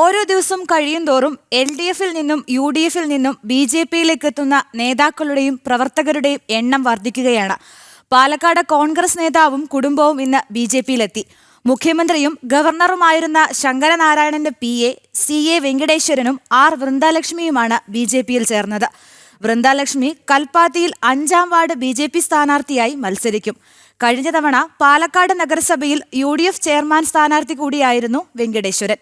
ഓരോ ദിവസം കഴിയുന്തോറും എൽ ഡി എഫിൽ നിന്നും യു ഡി എഫിൽ നിന്നും ബി ജെ പിയിലേക്ക് എത്തുന്ന നേതാക്കളുടെയും പ്രവർത്തകരുടെയും എണ്ണം വർദ്ധിക്കുകയാണ്. പാലക്കാട് കോൺഗ്രസ് നേതാവും കുടുംബവും ഇന്ന് ബി ജെ പിയിലെത്തി മുഖ്യമന്ത്രിയും ഗവർണറുമായിരുന്ന ശങ്കരനാരായണന്റെ പി എ സി എ വെങ്കടേശ്വരനും ആർ വൃന്ദാലക്ഷ്മിയുമാണ് ബി ജെ പിയിൽ ചേർന്നത്. വൃന്ദാലക്ഷ്മി കൽപ്പാത്തിയിൽ അഞ്ചാം വാർഡ് ബി ജെ പി സ്ഥാനാർത്ഥിയായി മത്സരിക്കും. കഴിഞ്ഞ തവണ പാലക്കാട് നഗരസഭയിൽ യു ഡി എഫ് ചെയർമാൻ സ്ഥാനാർത്ഥി കൂടിയായിരുന്നു വെങ്കടേശ്വരൻ.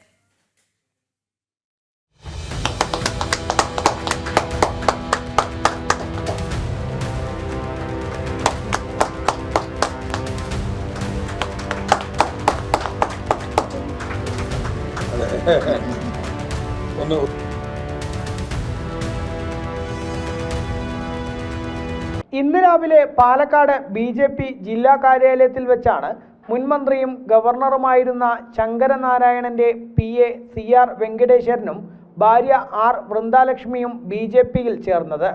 ഒന്ന് ഇന്ന് രാവിലെ പാലക്കാട് ബി ജെ പി ജില്ലാ കാര്യാലയത്തിൽ വെച്ചാണ് മുൻമന്ത്രിയും ഗവർണറുമായിരുന്ന ശങ്കരനാരായണന്റെ പി എ സി ആർ വെങ്കടേശ്വരനും ഭാര്യ ആർ വൃന്ദാലക്ഷ്മിയും ബി ജെ പിയിൽ ചേർന്നത്.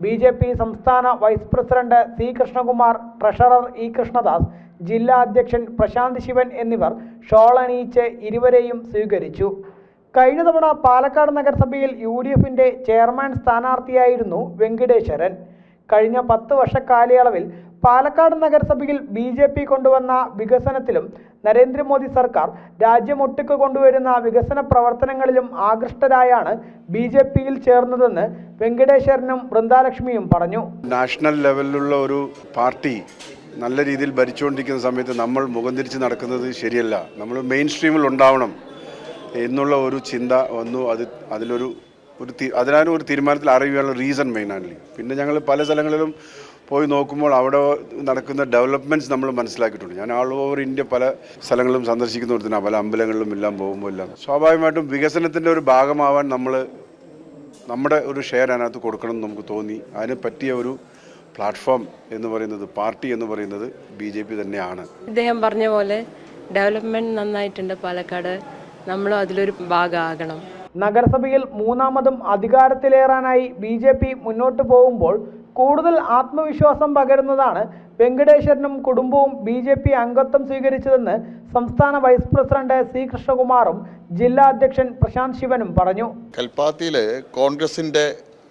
ബി ജെ പി സംസ്ഥാന vice president C Krishnakumar treasurer E Krishnadas ജില്ലാ അധ്യക്ഷൻ പ്രശാന്ത് ശിവൻ എന്നിവർ ഷോൾ അണിയിച്ച് ഇരുവരെയും സ്വീകരിച്ചു. കഴിഞ്ഞ തവണ പാലക്കാട് നഗരസഭയിൽ യു ഡി എഫിന്റെ ചെയർമാൻ സ്ഥാനാർത്ഥിയായിരുന്നു വെങ്കടേശ്വരൻ. കഴിഞ്ഞ പത്ത് വർഷ കാലയളവിൽ പാലക്കാട് നഗരസഭയിൽ ബി ജെ പി കൊണ്ടുവന്ന വികസനത്തിലും നരേന്ദ്രമോദി സർക്കാർ രാജ്യമൊട്ടുക്ക് കൊണ്ടുവരുന്ന വികസന പ്രവർത്തനങ്ങളിലും ആകൃഷ്ടരായാണ് ബി ജെ പിയിൽ ചേർന്നതെന്ന് വെങ്കടേശ്വരനും വൃന്ദാലക്ഷ്മിയും പറഞ്ഞു. നാഷണൽ ലെവലിലുള്ള ഒരു പാർട്ടി നല്ല രീതിയിൽ ഭരിച്ചുകൊണ്ടിരിക്കുന്ന സമയത്ത് നമ്മൾ മുഖം തിരിച്ച് നടക്കുന്നത് ശരിയല്ല. നമ്മൾ മെയിൻ സ്ട്രീമിൽ ഉണ്ടാവണം എന്നുള്ള ഒരു ചിന്ത വന്നു. അത് അതിലൊരു ഒരു അതിനാലും ഒരു തീരുമാനത്തിൽ അറിയാനുള്ള റീസൺ മെയിനാണല്ലേ പിന്നെ ഞങ്ങൾ പല സ്ഥലങ്ങളിലും പോയി നോക്കുമ്പോൾ അവിടെ നടക്കുന്ന ഡെവലപ്മെന്റ്സ് നമ്മൾ മനസ്സിലാക്കിയിട്ടുണ്ട്. ഞാൻ ആൾ ഓവർ ഇന്ത്യ പല സ്ഥലങ്ങളും സന്ദർശിക്കുന്ന പല അമ്പലങ്ങളിലും എല്ലാം പോകുമ്പോൾ എല്ലാം. സ്വാഭാവികമായിട്ടും വികസനത്തിന്റെ ഒരു ഭാഗമാവാൻ നമ്മൾ നമ്മുടെ ഒരു ഷെയർ അതിനകത്ത് കൊടുക്കണം എന്ന് നമുക്ക് തോന്നി. അതിന് പറ്റിയ ഒരു പ്ലാറ്റ്ഫോം എന്ന് പറയുന്നത് പാർട്ടി എന്ന് പറയുന്നത് ബി ജെ പി തന്നെയാണ്. ഇദ്ദേഹം പറഞ്ഞ പോലെ ഡെവലപ്മെന്റ് നന്നായിട്ടുണ്ട് പാലക്കാട്. നമ്മളും അതിലൊരു ഭാഗമാകണം. നഗരസഭയിൽ മൂന്നാമതും അധികാരത്തിലേറാനായി ബി ജെ പി മുന്നോട്ട് പോകുമ്പോൾ കൂടുതൽ ആത്മവിശ്വാസം പകരുന്നതാണ് വെങ്കടേശ്വരനും കുടുംബവും ബി ജെ പി അംഗത്വം സ്വീകരിച്ചതെന്ന് സംസ്ഥാന വൈസ് പ്രസിഡന്റ് സി കൃഷ്ണകുമാറും ജില്ലാ അധ്യക്ഷൻ പ്രശാന്ത് ശിവനും പറഞ്ഞു. കൽപ്പാത്തിയിൽ കോൺഗ്രസിന്റെ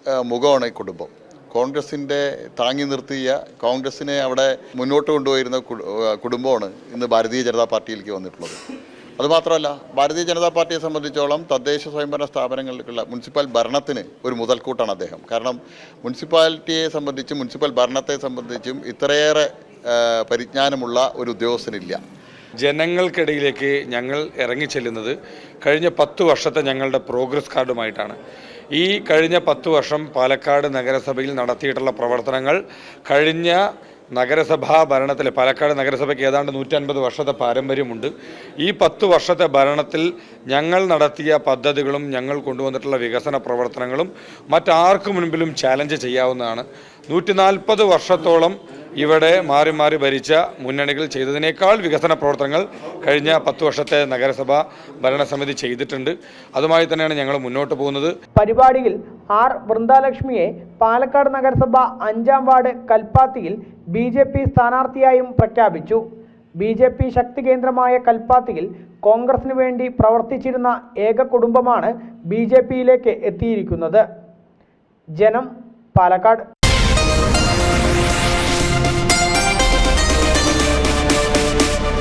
ആ, മുഖമാണ് കുടുംബം. കോൺഗ്രസിന്റെ താങ്ങി നിർത്തിയ കോൺഗ്രസിനെ അവിടെ മുന്നോട്ട് കൊണ്ടുപോയിരുന്ന കുടുംബമാണ് ഇന്ന് ഭാരതീയ ജനതാ പാർട്ടിയിലേക്ക് വന്നിട്ടുള്ളത്. അതുമാത്രമല്ല ഭാരതീയ ജനതാ പാർട്ടിയെ സംബന്ധിച്ചോളം തദ്ദേശ സ്വയംഭരണ സ്ഥാപനങ്ങളിലേക്കുള്ള മുനിസിപ്പൽ ഭരണത്തിന് ഒരു മുതൽക്കൂട്ടാണ് അദ്ദേഹം. കാരണം മുനിസിപ്പാലിറ്റിയെ സംബന്ധിച്ചും മുനിസിപ്പൽ ഭരണത്തെ സംബന്ധിച്ചും ഇത്രയേറെ പരിജ്ഞാനമുള്ള ഒരു ഉദ്യോഗസ്ഥനില്ല. ജനങ്ങൾക്കിടയിലേക്ക് ഞങ്ങൾ ഇറങ്ങിച്ചെല്ലുന്നത് കഴിഞ്ഞ പത്ത് വർഷത്തെ ഞങ്ങളുടെ പ്രോഗ്രസ് കാർഡുമായിട്ടാണ്. ഈ കഴിഞ്ഞ പത്ത് വർഷം പാലക്കാട് നഗരസഭയിൽ നടത്തിയിട്ടുള്ള പ്രവർത്തനങ്ങൾ കഴിഞ്ഞ നഗരസഭാ ഭരണത്തിൽ പാലക്കാട് നഗരസഭയ്ക്ക് ഏതാണ്ട് നൂറ്റൻപത് വർഷത്തെ പാരമ്പര്യമുണ്ട്. ഈ പത്ത് വർഷത്തെ ഭരണത്തിൽ ഞങ്ങൾ നടത്തിയ പദ്ധതികളും ഞങ്ങൾ കൊണ്ടുവന്നിട്ടുള്ള വികസന പ്രവർത്തനങ്ങളും മറ്റാർക്കു മുൻപിലും ചാലഞ്ച് ചെയ്യാവുന്നതാണ്. നൂറ്റി വർഷത്തോളം ഇവിടെ മാറി മാറി ഭരിച്ച മുന്നണികൾ ചെയ്തതിനേക്കാൾ വികസന പ്രവർത്തനങ്ങൾ കഴിഞ്ഞ പത്ത് വർഷത്തെ നഗരസഭ ഭരണസമിതി ചെയ്തിട്ടുണ്ട്. അതുമായി തന്നെയാണ് ഞങ്ങൾ മുന്നോട്ട് പോകുന്നത്. പരിപാടിയിൽ ആർ വൃന്ദാലക്ഷ്മിയെ പാലക്കാട് നഗരസഭ അഞ്ചാം വാർഡ് കൽപ്പാത്തിയിൽ ബി ജെ പി സ്ഥാനാർത്ഥിയായും പ്രഖ്യാപിച്ചു. ബി ജെ പി ശക്തി കേന്ദ്രമായ കൽപ്പാത്തിയിൽ കോൺഗ്രസിന് വേണ്ടി പ്രവർത്തിച്ചിരുന്ന ഏക കുടുംബമാണ് ബി ജെ പിയിലേക്ക് എത്തിയിരിക്കുന്നത്. ജനം പാലക്കാട്.